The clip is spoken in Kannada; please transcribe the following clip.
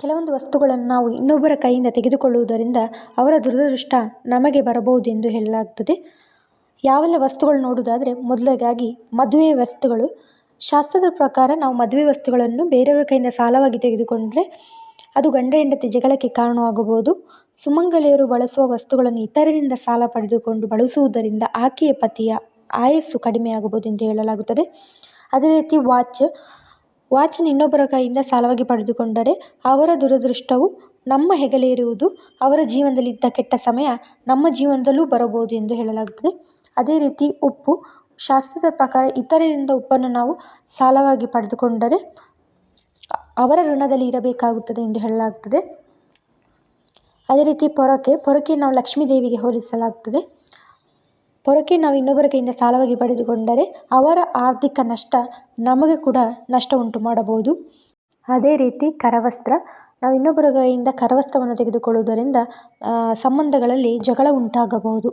ಕೆಲವೊಂದು ವಸ್ತುಗಳನ್ನು ನಾವು ಇನ್ನೊಬ್ಬರ ಕೈಯಿಂದ ತೆಗೆದುಕೊಳ್ಳುವುದರಿಂದ ಅವರ ದುರದೃಷ್ಟ ನಮಗೆ ಬರಬಹುದು ಎಂದು ಹೇಳಲಾಗ್ತದೆ ಯಾವೆಲ್ಲ ವಸ್ತುಗಳು ನೋಡುವುದಾದರೆ ಮೊದಲಾಗಿ ಮದುವೆ ವಸ್ತುಗಳು. ಶಾಸ್ತ್ರದ ಪ್ರಕಾರ ನಾವು ಮದುವೆ ವಸ್ತುಗಳನ್ನು ಬೇರೆಯವರ ಕೈಯಿಂದ ಸಾಲವಾಗಿ ತೆಗೆದುಕೊಂಡರೆ ಅದು ಗಂಡ ಹೆಂಡತಿ ಜಗಳಕ್ಕೆ ಕಾರಣವಾಗಬಹುದು. ಸುಮಂಗಲಿಯರು ಬಳಸುವ ವಸ್ತುಗಳನ್ನು ಇತರರಿಂದ ಸಾಲ ಪಡೆದುಕೊಂಡು ಬಳಸುವುದರಿಂದ ಆಕೆಯ ಪತಿಯ ಆಯಸ್ಸು ಕಡಿಮೆಯಾಗಬಹುದು ಎಂದು ಹೇಳಲಾಗುತ್ತದೆ. ಅದೇ ರೀತಿ ವಾಚ್ ವಾಚನ್ನು ಇನ್ನೊಬ್ಬರ ಕೈಯಿಂದ ಸಾಲವಾಗಿ ಪಡೆದುಕೊಂಡರೆ ಅವರ ದುರದೃಷ್ಟವು ನಮ್ಮ ಹೆಗಲೇರುವುದು ಅವರ ಜೀವನದಲ್ಲಿ ಇದ್ದ ಕೆಟ್ಟ ಸಮಯ ನಮ್ಮ ಜೀವನದಲ್ಲೂ ಬರಬಹುದು ಎಂದು ಹೇಳಲಾಗುತ್ತದೆ. ಅದೇ ರೀತಿ ಉಪ್ಪು, ಶಾಸ್ತ್ರದ ಪ್ರಕಾರ ಇತರರಿಂದ ಉಪ್ಪನ್ನು ನಾವು ಸಾಲವಾಗಿ ಪಡೆದುಕೊಂಡರೆ ಅವರ ಋಣದಲ್ಲಿ ಇರಬೇಕಾಗುತ್ತದೆ ಎಂದು ಹೇಳಲಾಗ್ತದೆ ಅದೇ ರೀತಿ ಪೊರಕೆ ಪೊರಕೆ ನಾವು ಲಕ್ಷ್ಮೀ ದೇವಿಗೆ ಹೋಲಿಸಲಾಗ್ತದೆ ಪೊರಕೆ ನಾವು ಇನ್ನೊಬ್ಬರ ಕೈಯಿಂದ ಸಾಲವಾಗಿ ಪಡೆದುಕೊಂಡರೆ ಅವರ ಆರ್ಥಿಕ ನಷ್ಟ ನಮಗೆ ಕೂಡ ನಷ್ಟ ಉಂಟು ಮಾಡಬಹುದು. ಅದೇ ರೀತಿ ಕರವಸ್ತ್ರ, ನಾವು ಇನ್ನೊಬ್ಬರ ಕೈಯಿಂದ ಕರವಸ್ತ್ರವನ್ನು ತೆಗೆದುಕೊಳ್ಳುವುದರಿಂದ ಸಂಬಂಧಗಳಲ್ಲಿ ಜಗಳ ಉಂಟಾಗಬಹುದು.